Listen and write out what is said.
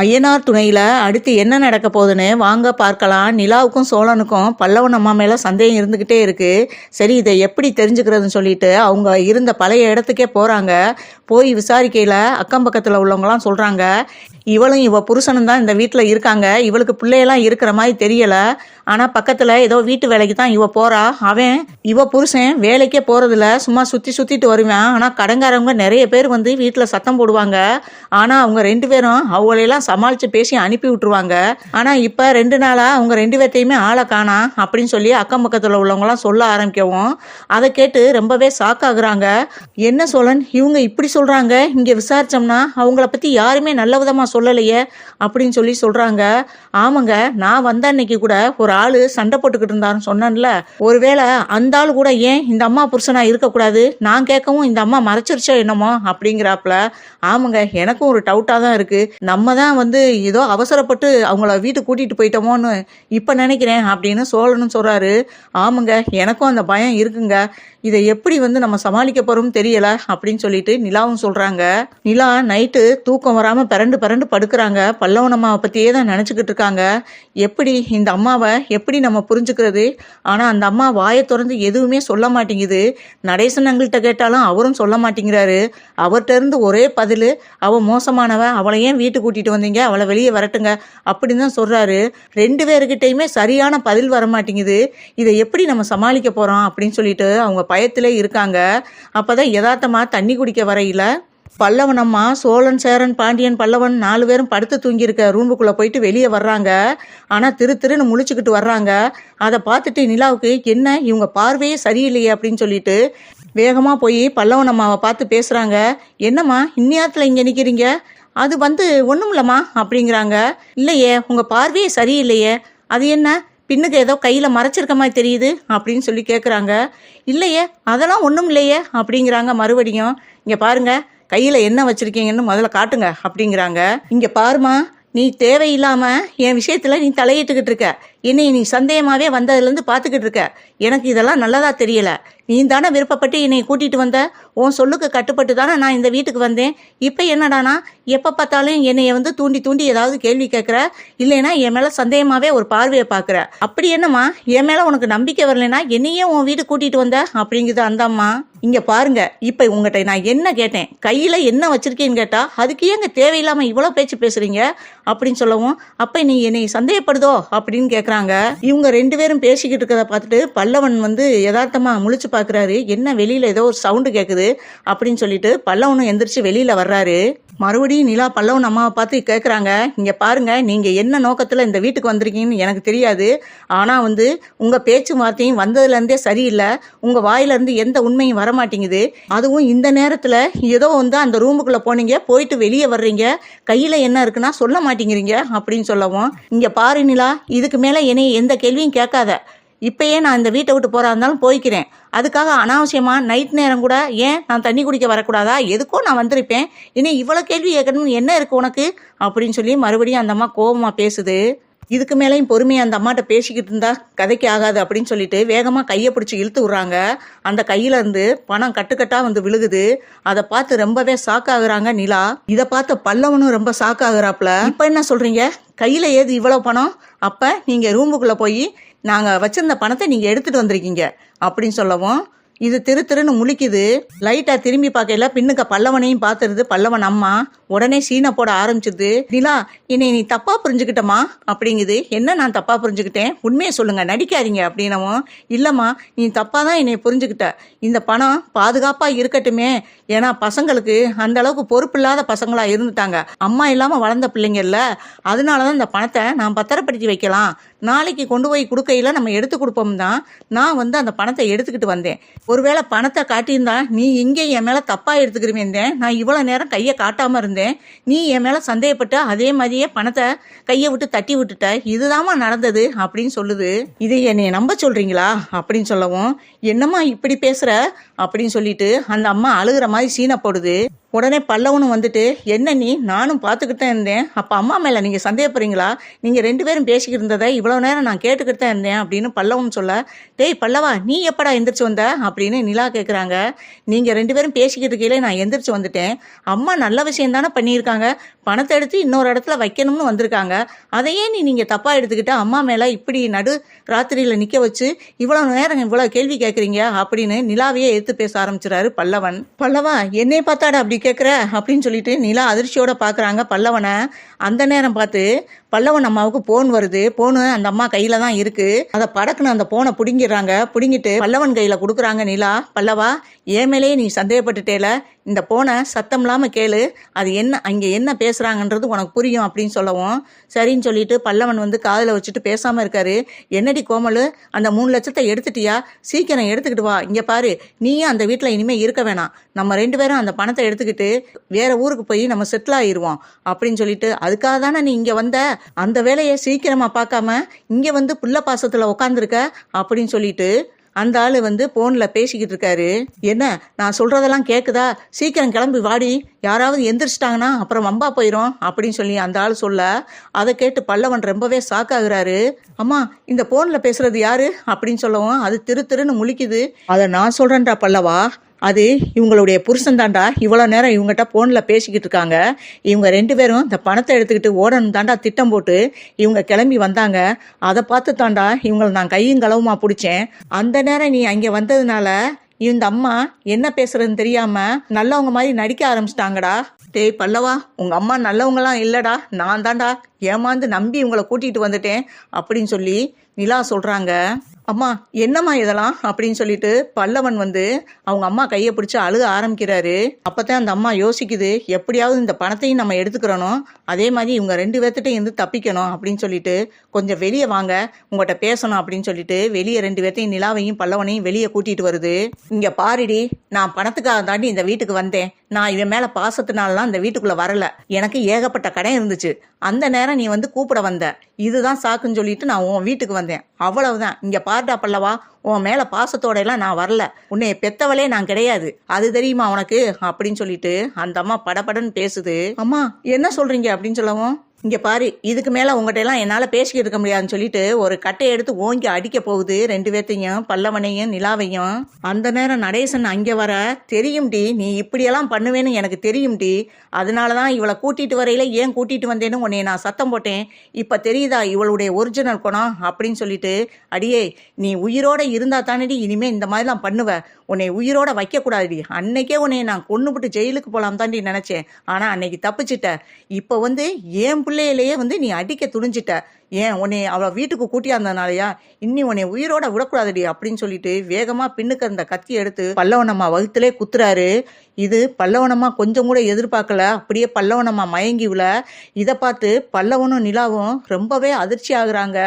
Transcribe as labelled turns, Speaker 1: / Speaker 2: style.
Speaker 1: ஐயனார் துணையில் அடுத்து என்ன நடக்க போகுதுன்னு வாங்க பார்க்கலாம். நிலாவுக்கும் சோழனுக்கும் பல்லவன் அம்மா மேல சந்தேகம் இருந்துக்கிட்டே இருக்கு. சரி இதை எப்படி தெரிஞ்சுக்கிறதுன்னு சொல்லிட்டு அவங்க இருந்த பழைய இடத்துக்கே போகிறாங்க போய் விசாரிக்கையில் அக்கம் பக்கத்தில் உள்ளவங்களாம் சொல்கிறாங்க இவளும் இவ புருஷனும் தான் இந்த வீட்டில் இருக்காங்க. இவளுக்கு பிள்ளையெல்லாம் இருக்கிற மாதிரி தெரியலை. ஆனால் பக்கத்தில் ஏதோ வீட்டு வேலைக்கு தான் இவ போகிறா அவன் இவ புருஷன் வேலைக்கே போகிறதில்ல சும்மா சுற்றி சுற்றிட்டு வருவான். ஆனால் கடங்காரவங்க நிறைய பேர் வந்து வீட்டில் சத்தம் போடுவாங்க. ஆனால் அவங்க ரெண்டு பேரும் அவங்களையெல்லாம் சமாளித்து பேசி அனுப்பி விட்டுருவாங்க. ஆனால் இப்போ ரெண்டு நாளாக அவங்க ரெண்டு பேர்த்தையுமே ஆளை காணா அப்படின்னு சொல்லி அக்கம் பக்கத்தில் உள்ளவங்களாம் சொல்ல ஆரம்பிக்கவும் அதை கேட்டு ரொம்பவே ஷாக் ஆகுறாங்க. என்ன சோழன் இவங்க இப்படி சொல்கிறாங்க இங்கே விசாரிச்சோம்னா அவங்கள பற்றி யாருமே நல்ல விதமாக சொல்லலையே அப்படின்னு சொல்லி சொல்கிறாங்க ஆமாங்க நான் வந்த அன்னைக்கு கூட ஒரு ஆள் சண்டை போட்டுக்கிட்டு இருந்தாருன்னு சொன்னேன்ல. ஒருவேளை அந்த ஆள் கூட ஏன் இந்த அம்மா புருஷனாக இருக்கக்கூடாது? நான் கேட்கவும் இந்த அம்மா மறைச்சிருச்சோ என்னமோ அப்படிங்கிறாப்புல. ஆமாங்க எனக்கும் ஒரு டவுட்டாக தான் இருக்குது நம்ம தான் வந்து ஏதோ அவசரப்பட்டு அவங்கள வீட்டுக்கு கூட்டிகிட்டு போயிட்டோமோன்னு இப்போ நினைக்கிறேன் அப்படின்னு சோழனும் சொல்கிறாரு ஆமாங்க எனக்கும் அந்த பயம் இருக்குங்க. இதை எப்படி வந்து நம்ம சமாளிக்க போகிறோம்னு தெரியல அப்படின்னு சொல்லிட்டு நிலாவும் சொல்கிறாங்க நிலா நைட்டு தூக்கம் வராமல் பிறண்டு பிறண்டு படுக்கிறாங்க. பல்லவன் அம்மாவை பற்றியே தான் நினச்சிக்கிட்டு இருக்காங்க. எப்படி இந்த அம்மாவை எப்படி நம்ம புரிஞ்சுக்கிறது? ஆனால் அந்த அம்மா வாயை திறந்து எதுவுமே சொல்ல மாட்டேங்குது. நடேசன் அங்கிள்கிட்ட கேட்டாலும் அவரும் சொல்ல மாட்டேங்கிறாரு. அவர்கிட்ட இருந்து ஒரே பதில் அவள் மோசமானவ அவளை ஏன் வீட்டுக்கு கூட்டிட்டு வந்தீங்க அவளை வெளியே வரட்டுங்க அப்படின்னு தான் சொல்கிறாரு ரெண்டு பேர்கிட்டையுமே சரியான பதில் வர மாட்டேங்குது இதை எப்படி நம்ம சமாளிக்க போகிறோம் அப்படின்னு சொல்லிட்டு அவங்க பயத்தில் இருக்காங்க. அப்போ தான் யதார்த்தமாக தண்ணி குடிக்க வரையில பல்லவன் அம்மா சோழன் சேரன் பாண்டியன் பல்லவன் நாலு பேரும் படுத்து தூங்கியிருக்க ரூமுக்குள்ளே போயிட்டு வெளியே வர்றாங்க. ஆனால் திரு திருன்னு முழிச்சுக்கிட்டு வர்றாங்க. அதை பார்த்துட்டு நிலாவுக்கு என்ன இவங்க பார்வையே சரியில்லையே? அப்படின்னு சொல்லிட்டு வேகமாக போய் பல்லவன் அம்மாவை பார்த்து பேசுகிறாங்க என்னம்மா இந்நேரத்தில் இங்கே நிற்கிறீங்க அது வந்து ஒன்றும் இல்லைம்மா அப்படிங்கிறாங்க. இல்லையே உங்கள் பார்வையே சரியில்லையே. அது என்ன? பின்னுக்கு ஏதோ கையில் மறைச்சிருக்க மாதிரி தெரியுது அப்படின்னு சொல்லி கேட்குறாங்க இல்லையே அதெல்லாம் ஒன்றும் இல்லையே அப்படிங்கிறாங்க மறுபடியும். இங்கே பாருங்க கையில் என்ன வச்சுருக்கீங்கன்னு முதல்ல காட்டுங்க அப்படிங்கிறாங்க. இங்கே பாருமா நீ தேவையில்லாம என் விஷயத்துல நீ தலையிட்டுக்கிட்டு இருக்க. என்னை நீ சந்தேகமாவே வந்ததுலேருந்து பார்த்துக்கிட்டு இருக்க. எனக்கு இதெல்லாம் நல்லதா தெரியல. நீ தானே விருப்பப்பட்டு என்னை கூட்டிகிட்டு வந்த? உன் சொல்லுக்கு கட்டுப்பட்டு தானே நான் இந்த வீட்டுக்கு வந்தேன். இப்போ என்னடானா எப்போ பார்த்தாலும் என்னைய வந்து தூண்டி தூண்டி ஏதாவது கேள்வி கேட்குற இல்லைன்னா என் மேலே சந்தேகமாவே ஒரு பார்வையை பார்க்குற அப்படி என்னம்மா? என் மேலே உனக்கு நம்பிக்கை வரலைன்னா என்னையே உன் வீடு கூட்டிகிட்டு வந்த? அப்படிங்குது அந்த அம்மா இங்கே பாருங்க இப்போ உங்ககிட்ட நான் என்ன கேட்டேன்? கையில் என்ன வச்சுருக்கேன்னு கேட்டால் அதுக்கு ஏங்க தேவையில்லாமல் இவ்வளோ பேச்சு பேசுகிறீங்க அப்படின்னு சொல்லவும் அப்போ நீ என்னை சந்தேகப்படுதோ? அப்படின்னு கேட்குறாங்க இவங்க ரெண்டு பேரும் பேசிக்கிட்டு இருக்கிறத பார்த்துட்டு பல்லவன் வந்து யதார்த்தமாக முழிச்சு பார்க்குறாரு என்ன வெளியில் ஏதோ ஒரு சவுண்டு கேட்குது அப்படின்னு சொல்லிட்டு பல்லவனும் எந்திரிச்சு வெளியில் வர்றாரு. மறுபடியும் நிலா பல்லவன் அம்மாவை பார்த்து கேட்குறாங்க இங்கே பாருங்கள் நீங்கள் என்ன நோக்கத்தில் இந்த வீட்டுக்கு வந்திருக்கீங்கன்னு எனக்கு தெரியாது. ஆனால் வந்து உங்கள் பேச்சு வார்த்தையும் வந்ததுலேருந்தே சரியில்லை. உங்கள் வாயிலேருந்து எந்த உண்மையும் வர மாட்டேங்குது அதுவும் இந்த நேரத்தில் ஏதோ வந்து அந்த ரூமுக்குள்ளே போனீங்க போயிட்டு வெளியே வர்றீங்க. கையில் என்ன இருக்குன்னா சொல்ல மாட்டேங்கிறீங்க அப்படின்னு சொல்லவும் இங்கே பாரு நிலா இதுக்கு மேலே என்னை எந்த கேள்வியும் கேட்காத. இப்பயே நான் இந்த வீட்டை விட்டு போகிறா இருந்தாலும் போய்க்கிறேன். அதுக்காக அனாவசியமாக நைட் நேரம் கூட ஏன் நான் தண்ணி குடிக்க வரக்கூடாதா? எதுக்கோ நான் வந்திருப்பேன். இனி இவ்வளோ கேள்வி கேட்கணும்னு என்ன இருக்குது உனக்கு? அப்படின்னு சொல்லி மறுபடியும் அந்த அம்மா பேசுது. இதுக்கு மேலேயும் பொறுமையாக அந்த அம்மாட்ட பேசிக்கிட்டு இருந்தா கதைக்கு ஆகாது அப்படின்னு சொல்லிட்டு வேகமாக கையை பிடிச்சி இழுத்து விட்றாங்க. அந்த கையில இருந்து பணம் கட்டுக்கட்டாக வந்து விழுகுது. அதை பார்த்து ரொம்பவே ஷாக் நிலா. இதை பார்த்து பல்லவனும் ரொம்ப ஷாக் இப்போ என்ன சொல்றீங்க? கையில ஏது இவ்வளோ பணம்? அப்போ நீங்கள் ரூமுக்குள்ளே போய் நாங்கள் வச்சிருந்த பணத்தை நீங்கள் எடுத்துட்டு வந்திருக்கீங்க அப்படின்னு சொல்லவும் இது திரு திருன்னு முழிக்குது. லைட்டா திரும்பி பார்க்கல பின்னுக்க பல்லவனையும் பார்த்துருது. பல்லவன் அம்மா உடனே சீனை போட ஆரம்பிச்சிருது நிலா என்னை நீ தப்பா புரிஞ்சுக்கிட்டமா அப்படிங்குது. என்ன நான் தப்பா புரிஞ்சுக்கிட்டேன்? உண்மையை சொல்லுங்க. நடிக்காதீங்க. அப்படின்னவும் இல்லம்மா நீ தப்பா தான் என்னை புரிஞ்சுக்கிட்ட. இந்த பணம் பாதுகாப்பா இருக்கட்டுமே. ஏன்னா பசங்களுக்கு அந்த அளவுக்கு பொறுப்பில்லாத பசங்களா இருந்துட்டாங்க. அம்மா இல்லாம வளர்ந்த பிள்ளைங்கல்ல அதனாலதான் இந்த பணத்தை நான் பத்திரப்படுத்தி வைக்கலாம். நாளைக்கு கொண்டு போய் கொடுக்கையில நம்ம எடுத்து கொடுப்போம் தான் நான் வந்து அந்த பணத்தை எடுத்துக்கிட்டு வந்தேன். ஒருவேளை பணத்தை காட்டியிருந்தா நீ இங்கே என் மேலே தப்பாக எடுத்துக்கிறீங்க நான் இவ்வளோ நேரம் கையை காட்டாமல் இருந்தேன். நீ என் மேலே சந்தேகப்பட்டு அதே மாதிரியே பணத்தை கையை விட்டு தட்டி விட்டுட்ட. இதுதாம்மா நடந்தது அப்படின்னு சொல்லுது. இதை என்னை நம்ப சொல்கிறீங்களா அப்படின்னு சொல்லவும் என்னம்மா இப்படி பேசுகிற அப்படின்னு சொல்லிட்டு அந்த அம்மா அழுகிற மாதிரி சீனை போடுது. உடனே பல்லவனும் வந்துட்டு என்ன நீ? நானும் பார்த்துக்கிட்டு தான் இருந்தேன். அப்போ அம்மா மேலே நீங்கள் சந்தேகப்படுறீங்களா? நீங்கள் ரெண்டு பேரும் பேசிக்கிட்டு இருந்ததை இவ்வளோ நேரம் நான் கேட்டுக்கிட்டு தான் இருந்தேன் அப்படின்னு பல்லவன் சொல்ல டேய் பல்லவா நீ எப்படா எந்திரிச்சு வந்த? அப்படின்னு நிலா கேட்குறாங்க நீங்கள் ரெண்டு பேரும் பேசிக்கிட்டு இருக்கையிலே நான் எந்திரிச்சு வந்துட்டேன். அம்மா நல்ல விஷயம் தானே பண்ணியிருக்காங்க. பணத்தை எடுத்து இன்னொரு இடத்துல வைக்கணும்னு வந்திருக்காங்க. அதையே நீ நீங்கள் தப்பாக எடுத்துக்கிட்டு அம்மா மேலே இப்படி நடு ராத்திரியில் நிற்க வச்சு இவ்வளோ நேரம் இவ்வளோ கேள்வி கேட்குறீங்க அப்படின்னு நிலாவையே எடுத்து பேச ஆரம்பிச்சிடாரு பல்லவன். பல்லவா என்னை பார்த்தாடா அப்படி கேட்குற அப்படின்னு சொல்லிட்டு நிலா அதிர்ச்சியோட பார்க்குறாங்க பல்லவனை. அந்த நேரம் பார்த்து பல்லவன் அம்மாவுக்கு போன் வருது. போனு அந்த அம்மா கையில தான் இருக்கு. அதை படக்குன்னு அந்த போனை பிடுங்கிடுறாங்க. பிடுங்கிட்டு பல்லவன் கையில கொடுக்குறாங்க நிலா. பல்லவா ஏன் மேலேயே நீ சந்தேகப்பட்டுட்டேல. இந்த போனை சத்தம் இல்லாம கேளு. அது என்ன அங்கே என்ன பேசுறாங்கன்றது உனக்கு புரியும் அப்படின்னு சொல்லவும். சரின்னு சொல்லிட்டு பல்லவன் வந்து காதில் வச்சுட்டு பேசாம இருக்காரு. என்னடி கோமலு அந்த மூணு லட்சத்தை எடுத்துட்டியா? சீக்கிரம் எடுத்துக்கிட்டு வா. இங்கே பாரு நீயும் அந்த வீட்டில் இனிமேல் இருக்க வேணாம். நம்ம ரெண்டு பேரும் அந்த பணத்தை எடுத்துக்கிட்டு வேற ஊருக்கு போய் நம்ம செட்டில் ஆயிடுவோம் அப்படின்னு சொல்லிட்டு அதுக்காக தானே நீ இங்கே வந்த? அந்த வேலையை சீக்கிரமா பார்க்காம இங்க வந்து புள்ள பாசத்துல உட்காந்துருக்க அப்படின்னு சொல்லிட்டு அந்த ஆளு வந்து போன்ல பேசிக்கிட்டு இருக்காரு. என்ன நான் சொல்றதெல்லாம் கேக்குதா? சீக்கிரம் கிளம்பி வாடி. யாராவது எந்திரிச்சிட்டாங்கன்னா அப்புறம் வம்பா போயிடும் அப்படின்னு சொல்லி அந்த ஆள் சொல்ல அதை கேட்டு பல்லவன் ரொம்பவே சாக்காகிறாரு அம்மா இந்த போன்ல பேசுறது யாரு? அப்படின்னு சொல்லவும் அது திரு திருன்னு முழிக்குது. அதை நான் சொல்றேன்டா பல்லவா? அது இவங்களுடைய புருஷன் தாண்டா இவ்வளோ நேரம் இவங்ககிட்ட ஃபோனில் பேசிக்கிட்டு இருக்காங்க. இவங்க ரெண்டு பேரும் இந்த பணத்தை எடுத்துக்கிட்டு ஓடணும் தாண்டா திட்டம் போட்டு இவங்க கிளம்பி வந்தாங்க. அதை பார்த்து தாண்டா இவங்களை நான் கையும் களவுமா பிடிச்சேன். அந்த நேரம் நீ அங்கே வந்ததுனால இந்த அம்மா என்ன பேசுறதுன்னு தெரியாம நல்லவங்க மாதிரி நடிக்க ஆரம்பிச்சிட்டாங்கடா. டேய் பல்லவா உங்க அம்மா நல்லவங்களாம் இல்லடா. நான் தாண்டா ஏமாந்து நம்பி உங்களை கூட்டிட்டு வந்துட்டேன் அப்படின்னு சொல்லி நிலா சொல்றாங்க. அம்மா என்னம்மா இதெல்லாம்? அப்படின்னு சொல்லிட்டு பல்லவன் வந்து அவங்க அம்மா கையை பிடிச்சி அழுக ஆரம்பிக்கிறாரு. அப்போதான் அந்த அம்மா யோசிக்குது எப்படியாவது இந்த பணத்தையும் நம்ம எடுத்துக்கிறணும். அதே மாதிரி இவங்க ரெண்டு பேர்த்திட்டையும் இருந்து தப்பிக்கணும் அப்படின்னு சொல்லிட்டு கொஞ்சம் வெளியே வாங்க உங்கள்கிட்ட பேசணும் அப்படின்னு சொல்லிட்டு வெளியே ரெண்டு பேர்த்தையும் நிலாவையும் பல்லவனையும் வெளியே கூட்டிட்டு வருது. இங்க பாருடி நான் பணத்துக்காக தாண்டி இந்த வீட்டுக்கு வந்தேன். நான் இவன் மேல பாசத்தினாலலாம் இந்த வீட்டுக்குள்ள வரல. எனக்கு ஏகப்பட்ட கடன் இருந்துச்சு. அந்த நேரம் நீ வந்து கூப்பிட வந்த. இதுதான் சாக்குன்னு சொல்லிட்டு நான் உன் வீட்டுக்கு வந்தேன். அவ்வளவுதான். இங்க பார்டா பல்லவா உன் மேல பாசத்தோட எல்லாம் நான் வரல. உன்னைய பெத்தவளே நான் கிடையாது. அது தெரியுமா உனக்கு? அப்படின்னு சொல்லிட்டு அந்த அம்மா படபடன்னு பேசுது. அம்மா என்ன சொல்றீங்க அப்படின்னு சொல்லவும்? இங்கே பாரு இதுக்கு மேலே உங்கள்கிட்ட எல்லாம் என்னால் பேசிக்கிட்டு இருக்க முடியாதுன்னு சொல்லிட்டு ஒரு கட்டையை எடுத்து ஓங்கி அடிக்க போகுது ரெண்டு பேர்த்தையும் பல்லவனையும் நிலாவையும். அந்த நேரம் நடேசன் அங்கே வர தெரியும்டி நீ இப்படியெல்லாம் பண்ணுவேன்னு எனக்கு தெரியும்டி அதனாலதான் இவளை கூட்டிட்டு வரையில ஏன் கூட்டிகிட்டு வந்தேன்னு உன்னை நான் சத்தம் போட்டேன். இப்போ தெரியுதா இவளுடைய ஒரிஜினல் குணம் அப்படின்னு சொல்லிட்டு அடியே நீ உயிரோட இருந்தால் தானடி இனிமேல் இந்த மாதிரிலாம் பண்ணுவ. உன்னை உயிரோட வைக்கக்கூடாதுடி. அன்னைக்கே உன்னை நான் கொன்னுபிட்டு ஜெயிலுக்கு போகலாம் தாண்டி நினச்சேன். ஆனால் அன்னைக்கு தப்பிச்சிட்ட. இப்போ வந்து என் பிள்ளையிலேயே வந்து நீ அடிக்க துணிஞ்சிட்ட. ஏன் உன்னை அவளை வீட்டுக்கு கூட்டியாந்தனாலயா? இன்னி உன்னை உயிரோட விடக்கூடாதுடி அப்படின்னு சொல்லிட்டு வேகமாக பின்னுக்கு அந்த கத்தி எடுத்து பல்லவனம்மா வகுத்துலே குத்துறாரு. இது பல்லவனம்மா கொஞ்சம் கூட எதிர்பார்க்கல. அப்படியே பல்லவனம்மா மயங்கி விழ. இதை பார்த்து பல்லவனும் நிலாவும் ரொம்பவே அதிர்ச்சி ஆகுறாங்க.